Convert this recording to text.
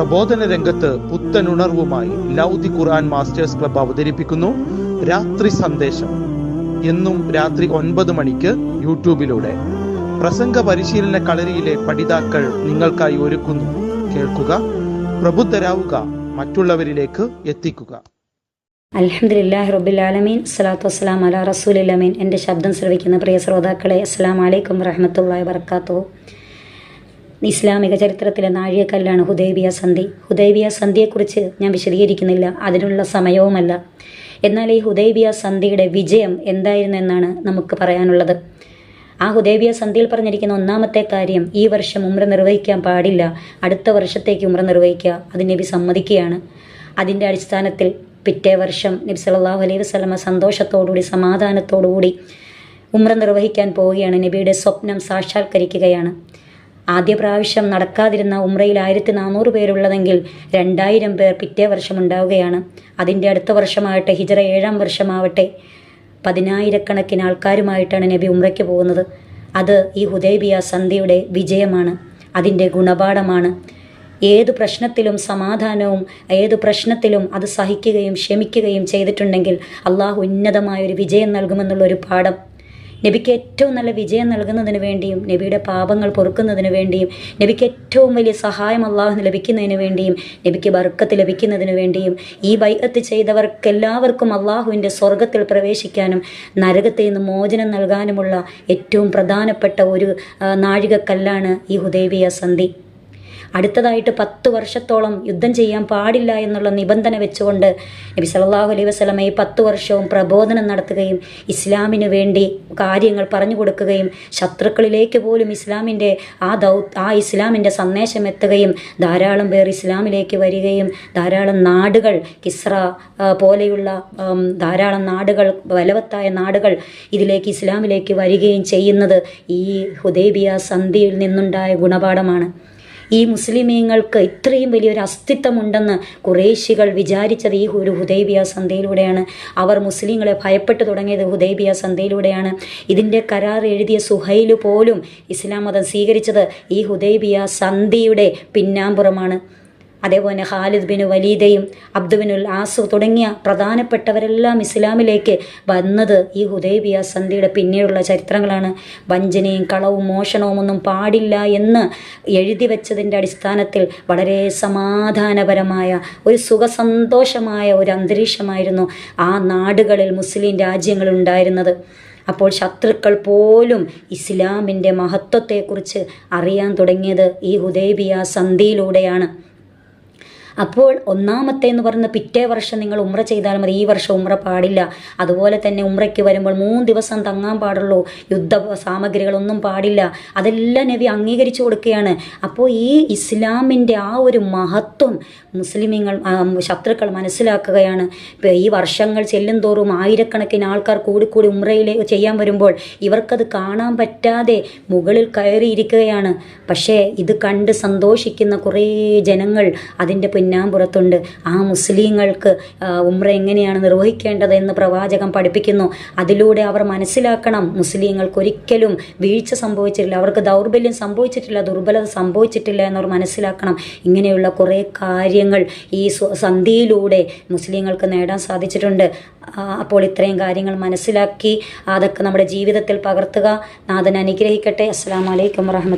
പ്രബോധന രംഗത്ത് പുത്തനുണർവുമായി ലൗദി ഖുർആൻ masters club അവതരിപ്പിക്കുന്നു രാത്രി സന്ദേശം. എന്നും രാത്രി ഒൻപത് മണിക്ക് യൂട്യൂബിലൂടെ. പ്രസംഗ പരിശീലന കളരിയിലെ പഠിതാക്കൾ നിങ്ങൾക്കായി ഒരുക്കുന്നു. കേൾക്കുക പ്രബുദ്ധരാവുക മറ്റുള്ളവരിലേക്ക് എത്തിക്കുക. അലഹദില്ലാഹി റബ്ബിലാലമീൻ സ്വലാത്തു വസ്സലാം അല റസൂലിലമീൻ എന്റെ ശബ്ദം ശ്രവിക്കുന്ന പ്രിയ ശ്രോതാക്കളെ അസ്സാം വലൈക്കും വറഹമത്തല്ലാ വർക്കാത്തു ഇസ്ലാമിക ചരിത്രത്തിലെ നാഴികക്കല്ലാണ് ഹുദൈബിയ സന്ധി. ഹുദൈബിയ സന്ധിയെക്കുറിച്ച് ഞാൻ വിശദീകരിക്കുന്നില്ല. അതിനുള്ള സമയവുമല്ല. എന്നാൽ ഈ ഹുദൈബിയ സന്ധിയുടെ വിജയം എന്തായിരുന്നു എന്നാണ് നമുക്ക് പറയാനുള്ളത്. ആ ഹുദൈബിയ സന്ധിയിൽ പറഞ്ഞിരിക്കുന്ന ഒന്നാമത്തെ കാര്യം ഈ വർഷം ഉമ്ര നിർവഹിക്കാൻ പാടില്ല. അടുത്ത വർഷത്തേക്ക് ഉമ്ര നിർവഹിക്കുക. അത് നബി സമ്മതിക്കുകയാണ്. അതിന്റെ അടിസ്ഥാനത്തിൽ പിറ്റേ വർഷം നബി സല്ലല്ലാഹു അലൈഹി വസ്ലമ സന്തോഷത്തോടുകൂടി സമാധാനത്തോടുകൂടി ഉമ്ര നിർവഹിക്കാൻ പോവുകയാണ്. നബിയുടെ സ്വപ്നം സാക്ഷാത്കരിക്കുകയാണ്. ആദ്യ പ്രാവശ്യം നടക്കാതിരുന്ന ഉമ്രയിൽ ആയിരത്തി നാനൂറ് പേരുള്ളതെങ്കിൽ രണ്ടായിരം പേർ പിറ്റേ വർഷം ഉണ്ടാവുകയാണ്. അതിന്റെ അടുത്ത വർഷമാവട്ടെ ഹിജറ ഏഴാം വർഷമാവട്ടെ പതിനായിരക്കണക്കിന് ആൾക്കാരുമായിട്ടാണ് നബി ഉമ്രയ്ക്ക് പോകുന്നത്. അത് ഈ ഹുദൈബിയ സന്ധിയുടെ വിജയമാണ്. അതിന്റെ ഗുണപാഠമാണ്. ഏത് പ്രശ്നത്തിലും സമാധാനവും ഏത് പ്രശ്നത്തിലും അത് സഹിക്കുകയും ക്ഷമിക്കുകയും ചെയ്തിട്ടുണ്ടെങ്കിൽ അള്ളാഹു ഉന്നതമായ ഒരു വിജയം നൽകുമെന്നുള്ളൊരു പാഠം നബിക്ക് ഏറ്റവും നല്ല വിജയം നൽകുന്നതിന് വേണ്ടിയും നബിയുടെ പാപങ്ങൾ പൊറുക്കുന്നതിന് വേണ്ടിയും നബിക്ക് ഏറ്റവും വലിയ സഹായം അള്ളാഹു ലഭിക്കുന്നതിന് വേണ്ടിയും നബിക്ക് ബർക്കത്ത് ലഭിക്കുന്നതിന് വേണ്ടിയും ഈ ബൈഅത്ത് ചെയ്തവർക്കെല്ലാവർക്കും അള്ളാഹുവിന്റെ സ്വർഗത്തിൽ പ്രവേശിക്കാനും നരകത്തിൽ നിന്ന് മോചനം നൽകാനുമുള്ള ഏറ്റവും പ്രധാനപ്പെട്ട ഒരു നാഴികക്കല്ലാണ് ഈ ഹുദൈബിയ സന്ധി. അടുത്തതായിട്ട് പത്ത് വർഷത്തോളം യുദ്ധം ചെയ്യാൻ പാടില്ല എന്നുള്ള നിബന്ധന വെച്ചുകൊണ്ട് നബി സല്ലല്ലാഹു അലൈഹി വസ്ലമ ഈ പത്ത് വർഷവും പ്രബോധനം നടത്തുകയും ഇസ്ലാമിന് വേണ്ടി കാര്യങ്ങൾ പറഞ്ഞു കൊടുക്കുകയും ശത്രുക്കളിലേക്ക് പോലും ഇസ്ലാമിന്റെ ആ ദൗ ആ ഇസ്ലാമിന്റെ സന്ദേശം എത്തുകയും ധാരാളം പേർ ഇസ്ലാമിലേക്ക് വരികയും ധാരാളം നാടുകൾ കിസ്ര പോലെയുള്ള ധാരാളം നാടുകൾ ബലവത്തായ നാടുകൾ ഇതിലേക്ക് ഇസ്ലാമിലേക്ക് വരികയും ചെയ്യുന്നത് ഈ ഹുദൈബിയ സന്ധിയിൽ നിന്നുണ്ടായ ഗുണപാഠമാണ്. ഈ മുസ്ലിമീങ്ങൾക്ക് ഇത്രയും വലിയൊരു അസ്തിത്വമുണ്ടെന്ന് കുറേശികൾ വിചാരിച്ചത് ഈ ഒരു ഹുദൈബിയ സന്ധ്യയിലൂടെയാണ്. അവർ മുസ്ലിങ്ങളെ ഭയപ്പെട്ടു തുടങ്ങിയത് ഹുദൈബിയ സന്ധ്യയിലൂടെയാണ്. ഇതിന്റെ കരാർ എഴുതിയ സുഹൈൽ പോലും ഇസ്ലാം മതം സ്വീകരിച്ചത് ഈ ഹുദൈബിയ സന്ധിയുടെ പിന്നാമ്പുറമാണ്. അതേപോലെ ഖാലിദ് ബിൻ വലീദയും അബ്ദുബിനുൽ ആസു തുടങ്ങിയ പ്രധാനപ്പെട്ടവരെല്ലാം ഇസ്ലാമിലേക്ക് വന്നത് ഈ ഹുദൈബിയ സന്ധിയുടെ പിന്നീടുള്ള ചരിത്രങ്ങളാണ്. വഞ്ചനയും കളവും മോഷണവും ഒന്നും പാടില്ല എന്ന് എഴുതി വെച്ചതിന്റെ അടിസ്ഥാനത്തിൽ വളരെ സമാധാനപരമായ ഒരു സുഖസന്തോഷമായ ഒരു അന്തരീക്ഷമായിരുന്നു ആ നാടുകളിൽ മുസ്ലിം രാജ്യങ്ങളിൽ ഉണ്ടായിരുന്നത്. അപ്പോൾ ശത്രുക്കൾ പോലും ഇസ്ലാമിന്റെ മഹത്വത്തെക്കുറിച്ച് അറിയാൻ തുടങ്ങിയത് ഈ ഹുദൈബിയ സന്ധിയിലൂടെയാണ്. അപ്പോൾ ഒന്നാമത്തെ എന്ന് പറയുന്ന പിറ്റേ വർഷം നിങ്ങൾ ഉമ്ര ചെയ്താൽ മതി. ഈ വർഷം ഉമ്ര പാടില്ല. അതുപോലെ തന്നെ ഉമ്രയ്ക്ക് വരുമ്പോൾ മൂന്ന് ദിവസം തങ്ങാൻ പാടുള്ളൂ. യുദ്ധ സാമഗ്രികളൊന്നും പാടില്ല. അതെല്ലാം നബി അംഗീകരിച്ചു കൊടുക്കുകയാണ്. അപ്പോൾ ഈ ഇസ്ലാമിന്റെ ആ ഒരു മഹത്വം മുസ്ലിമീങ്ങൾ ശത്രുക്കൾ മനസ്സിലാക്കുകയാണ്. ഈ വർഷങ്ങൾ ചെല്ലും തോറും ആയിരക്കണക്കിന് ആൾക്കാർ കൂടിക്കൂടി ഉമ്രയിലെ ചെയ്യാൻ വരുമ്പോൾ ഇവർക്കത് കാണാൻ പറ്റാതെ മുകളിൽ കയറിയിരിക്കുകയാണ്. പക്ഷേ ഇത് കണ്ട് സന്തോഷിക്കുന്ന കുറേ ജനങ്ങൾ അതിന്റെ പിന്നാമ്പുറത്തുണ്ട് ആ മുസ്ലിങ്ങൾക്ക് ഉമ്ര എങ്ങനെയാണ് നിർവഹിക്കേണ്ടത് എന്ന് പ്രവാചകം പഠിപ്പിക്കുന്നു. അതിലൂടെ അവർ മനസ്സിലാക്കണം മുസ്ലിങ്ങൾക്ക് ഒരിക്കലും വീഴ്ച സംഭവിച്ചിട്ടില്ല. അവർക്ക് ദൗർബല്യം സംഭവിച്ചിട്ടില്ല ദുർബലത സംഭവിച്ചിട്ടില്ല എന്നവർ മനസ്സിലാക്കണം. ഇങ്ങനെയുള്ള കുറേ കാര്യങ്ങൾ ഈ സന്ധിയിലൂടെ മുസ്ലിങ്ങൾക്ക് നേടാൻ സാധിച്ചിട്ടുണ്ട്. അപ്പോൾ ഇത്രയും കാര്യങ്ങൾ മനസ്സിലാക്കി അതൊക്കെ നമ്മുടെ ജീവിതത്തിൽ പകർത്തുക. നാഥൻ അനുഗ്രഹിക്കട്ടെ. അസ്സാം വലൈക്കും വറഹമത്ത്